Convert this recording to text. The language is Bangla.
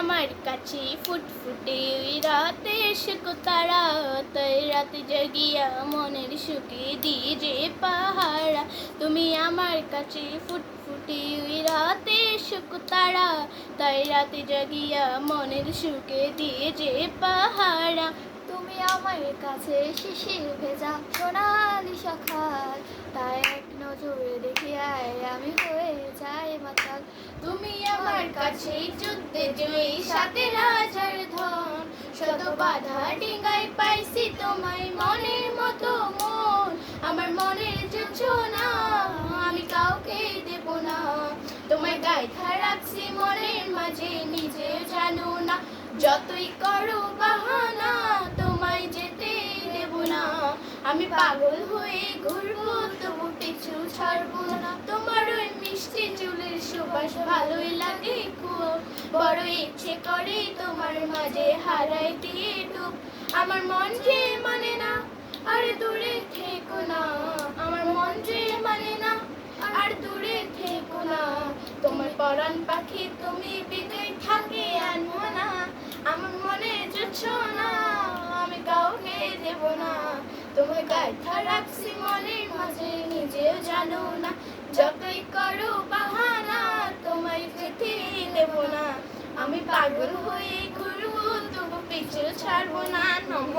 আমার কাছে ফুটফুটে ওই রাতে সুখ তারা তাই রাতে জাগিয়া মনের সুখে দিয়ে যে পাহারা। তুমি আমার কাছে ফুটফুটে ওই রাতে সুখ তারা তাই রাতে জাগিয়া মনের সুখে দিয়ে যে পাহারা। তুমি আমার কাছে শিশির ভেজা সোনালি সখাল তাই এক নজরে দেখে আয়, আমি হয়ে যাই মাতাল। তুমি আমার কাছে জয়ী সাথে রাজার ধন। শত বাধা ডিঙ্গাই পাইছি তোমায় মনের মতো মন। আমার মনের যোজনা আমি কাউকে দেব না। তোমায় গাইথা রাখছি মনের মাঝে, নিজে জানো না। যতই করো বাহানা, তোমায় যেতে দেব না। আমি পাগল হয়ে ঘুরবো, তবু পিছু ছাড়বো না। তোমার ওই মিষ্টি চুলের সুবাস ভালোই লাগে। বড় ইচ্ছে করে তোমার মাঝে হারাই দিয়ে ডুব। আমার মন যে মানে না, আরে দূরে থেকো না। আমার মন যে মানে না, আর দূরে থেকো না। তোমার পরাণ পাখি তুমি বিদায় থাকে আনব না। আমার মনে যাচ্ছ না, আমি কাউকে দেব না। তোমার গাইথা রাখছি মনের মাঝে, নিজেও জানো না। যতই করো বাহানা তোমায় যেতে দেব না আমি পাগল হয়ে ঘুরবো তবু পিছু ছাড়বো না নমস্কার।